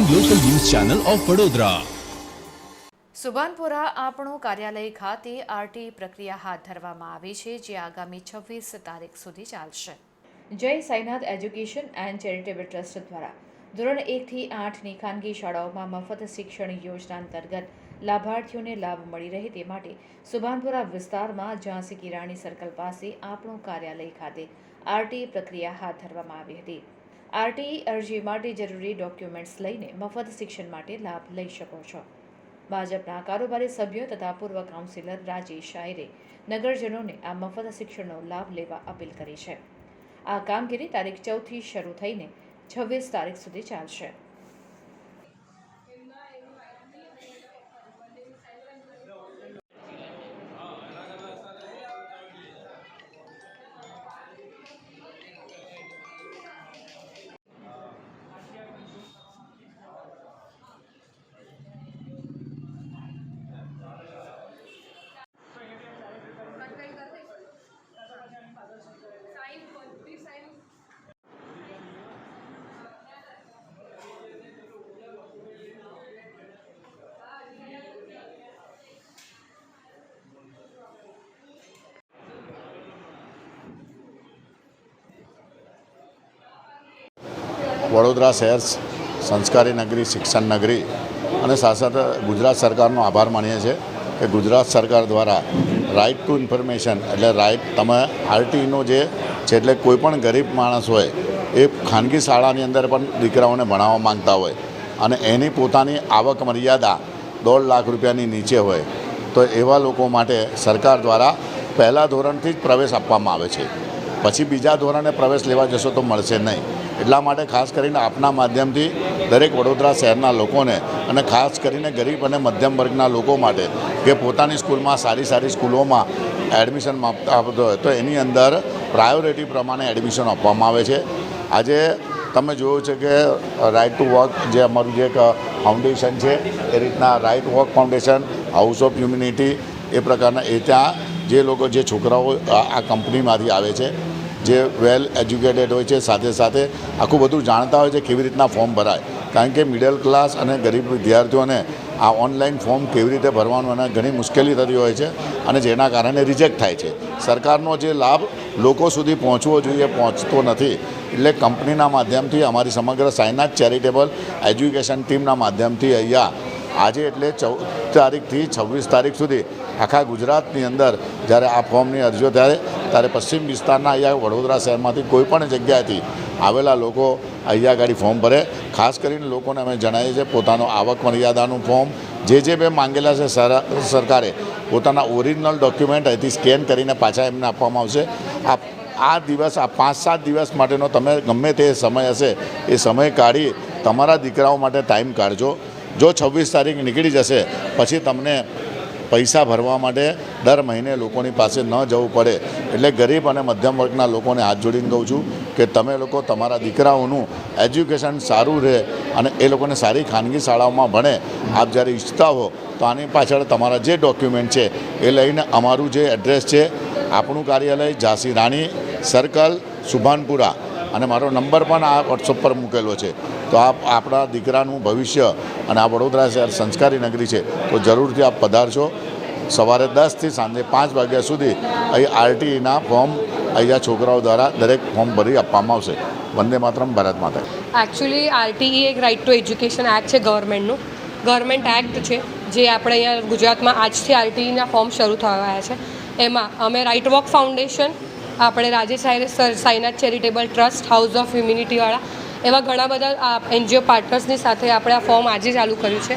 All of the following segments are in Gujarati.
ચેનલ ઓફ વડોદરા સુભાનપુરા આપણું કાર્યાલય ખાતે આરટી પ્રક્રિયા હાથ ધરવામાં આવી છે જે આગામી છવ્વીસ તારીખ સુધી ચાલશે. Jai Sainath education and charitable trust દ્વારા. ધોરણ એકથી આઠની ખાનગી શાળાઓમાં મફત શિક્ષણ યોજના અંતર્ગત લાભાર્થીઓને લાભ મળી રહે તે માટે સુભાનપુરા વિસ્તારમાં ઝાંસી કિરાણી સર્કલ પાસે આપણું કાર્યાલય ખાતે આરટી પ્રક્રિયા હાથ ધરવામાં આવી હતી. આરટી, અરજી માટે જરૂરી ડોક્યુમેન્ટ્સ લઈને મફત શિક્ષણ માટે લાભ લઈ શકો છો. ભાજપના કારોબારી સભ્યો તથા પૂર્વ કાઉન્સિલર રાજેશ આયરે નગરજનોને આ મફત શિક્ષણનો લાભ લેવા અપીલ કરી છે. આ કામગીરી તારીખ ચૌદથી શરૂ થઈને છવ્વીસ તારીખ સુધી ચાલશે. વડોદરા શહેર સંસ્કારી નગરી, શિક્ષણ નગરી અને સાથે ગુજરાત સરકારનો આભાર માનીએ છીએ કે ગુજરાત સરકાર દ્વારા રાઇટ ટુ ઇન્ફોર્મેશન એટલે રાઇટ તમે આરટીનો જે છે એટલે કોઈ પણ ગરીબ માણસ હોય એ ખાનગી શાળાની અંદર પણ દીકરાઓને ભણાવવા માંગતા હોય અને એની પોતાની આવક મર્યાદા દોઢ લાખ રૂપિયાની નીચે હોય તો એવા લોકો માટે સરકાર દ્વારા પહેલાં ધોરણથી જ પ્રવેશ આપવામાં આવે છે. પછી બીજા ધોરણે પ્રવેશ લેવા જશો તો મળશે નહીં. એટલા માટે ખાસ કરીને આપના માધ્યમથી દરેક વડોદરા શહેરના લોકોને અને ખાસ કરીને ગરીબ અને મધ્યમ વર્ગના લોકો માટે કે પોતાની સ્કૂલમાં સારી સારી સ્કૂલોમાં એડમિશન આપતો હોય તો એની અંદર પ્રાયોરિટી પ્રમાણે એડમિશન આપવામાં આવે છે. આજે તમે જોયું છે કે રાઇટ ટુ વર્ક જે અમારું જે એક ફાઉન્ડેશન છે, એ રીતના right work foundation house of humanity એ પ્રકારના એ ત્યાં જે લોકો, જે છોકરાઓ આ કંપનીમાંથી આવે છે. જે વેલ એજ્યુકેટેડ હોય છે, સાથે સાથે આખું બધું જાણતા હોય છે કેવી રીતના ફોર્મ ભરાય. કારણ કે મિડલ ક્લાસ અને ગરીબ વિદ્યાર્થીઓને આ ઓનલાઈન ફોર્મ કેવી રીતે ભરવાનું અને ઘણી મુશ્કેલી થતી હોય છે અને જેના કારણે રિજેક્ટ થાય છે. સરકારનો જે લાભ લોકો સુધી પહોંચવો જોઈએ, પહોંચતો નથી. એટલે કંપનીના માધ્યમથી અમારી સમગ્ર સાયનાથ ચેરિટેબલ એજ્યુકેશન ટીમના માધ્યમથી અહીંયા આજે એટલે ચૌદ તારીખથી છવ્વીસ તારીખ સુધી આખા ગુજરાતની અંદર જ્યારે આ ફોર્મની અરજીઓ ત્યારે ત્યારે પશ્ચિમ વિસ્તારના અહીંયા વડોદરા શહેરમાંથી કોઈ પણ જગ્યાએથી આવેલા લોકો અહીંયા આગળ ફોર્મ ભરે. ખાસ કરીને લોકોને અમે જણાવીએ છીએ પોતાનો આવક મર્યાદાનું ફોર્મ. જે જે બે માંગેલા છે સર- સરકારે પોતાના ઓરિજિનલ ડોક્યુમેન્ટ અહીંથી સ્કેન કરીને પાછા એમને આપવામાં આવશે. આ આ દિવસ, આ પાંચ સાત દિવસ માટેનો તમે ગમે તે સમય હશે, એ સમય કાઢી તમારા દીકરાઓ માટે ટાઈમ કાઢજો. જો છવ્વીસ તારીખ નીકળી જશે, પછી તમને પૈસા ભરવા માટે દર મહિને લોકોની પાસે ન જવું પડે. એટલે ગરીબ અને મધ્યમ વર્ગના લોકોને હાથ જોડીને કહું છું કે તમે લોકો તમારા દીકરાઓનું એજ્યુકેશન સારું રહે અને એ લોકોને સારી ખાનગી શાળાઓમાં ભણે. આપ જ્યારે ઈચ્છતા હો તો આની પાછળ તમારા જે ડોક્યુમેન્ટ છે એ લઈને અમારું જે એડ્રેસ છે, આપણું કાર્યાલય ઝાંસી રાણી, સર્કલ, સુભાનપુરા. અને મારો નંબર પણ આ વોટ્સઅપ પર મૂકેલો છે. તો આપ આપણા દીકરાનું ભવિષ્ય અને આ વડોદરા શહેર સંસ્કારી નગરી છે, તો જરૂરથી આપ પધારશો સવારે દસથી સાંજે પાંચ વાગ્યા સુધી અહીં આરટીઈના ફોર્મ અહીંયા છોકરાઓ દ્વારા દરેક ફોર્મ ભરી આપવામાં આવશે. વંદે માતરમ, ભારત માતા એકચ્યુઅલી આરટીઈ એક રાઇટ ટુ એજ્યુકેશન એક્ટ છે ગવર્મેન્ટનું ગવર્મેન્ટ એક્ટ છે, જે આપણે અહીંયા ગુજરાતમાં આજથી આરટીઈના ફોર્મ શરૂ થયા છે. એમાં અમે રાઇટ વોક ફાઉન્ડેશન આપણે Rajesh Ayre sir Sainath charitable trust, house of હ્યુમિનિટીવાળા, એવા ઘણા બધા એનજીઓ પાર્ટનર્સની સાથે આપણે આ ફોર્મ આજે ચાલુ કર્યું છે.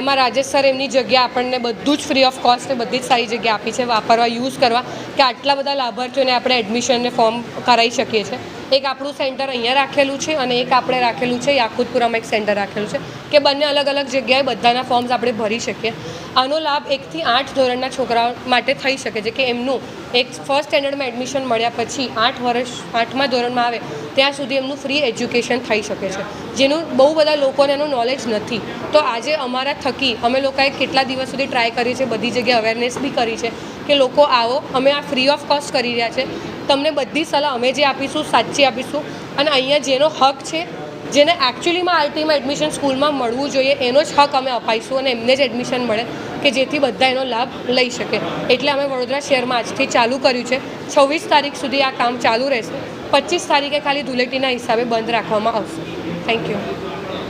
એમાં રાજેશ સર એમની જગ્યા આપણને બધું જ ફ્રી ઓફ કોસ્ટ બધી જ સારી જગ્યા આપી છે, વાપરવા, યુઝ કરવા, કે આટલા બધા લાભાર્થીઓને આપણે એડમિશનને ફોર્મ કરાવી શકીએ છીએ એક આપણું સેન્ટર અહીંયા રાખેલું છે અને એક આપણે રાખેલું છે યાકુદપુરામાં એક સેન્ટર રાખેલું છે, કે બંને અલગ અલગ જગ્યાએ બધાના ફોર્મ્સ આપણે ભરી શકીએ. આનો લાભ એકથી આઠ ધોરણના છોકરાઓ માટે થઈ શકે છે, કે એમનું એક ફર્સ્ટ સ્ટેન્ડર્ડમાં એડમિશન મળ્યા પછી આઠ વર્ષ, આઠમા ધોરણમાં આવે, ત્યાં સુધી એમનું ફ્રી એજ્યુકેશન થઈ શકે છે. જેનું બહુ બધા લોકોને એનું નોલેજ નથી. તો આજે અમારા થકી અમે લોકોએ કેટલા દિવસ સુધી ટ્રાય કરી છે, બધી જગ્યાએ અવેરનેસ બી કરી છે કે લોકો આવો, અમે આ ફ્રી ઓફ કોસ્ટ કરી રહ્યા છે. તમને બધી સલાહ અમે જે આપીશું, સાચી આપીશું. અને અહીંયા જેનો હક છે, જેને એકચ્યુઅલીમાં આરટીમાં એડમિશન સ્કૂલમાં મળવું જોઈએ, એનો જ હક અમે અપાઈશું અને એમને જ એડમિશન મળે. કે જેથી બધા એનો લાભ લઈ શકે. એટલે અમે વડોદરા શહેરમાં આજથી ચાલુ કર્યું છે. છવ્વીસ તારીખ સુધી આ કામ ચાલુ રહેશે. પચીસ તારીખે ખાલી ધૂળેટીના હિસાબે બંધ રાખવામાં આવશે. Thank you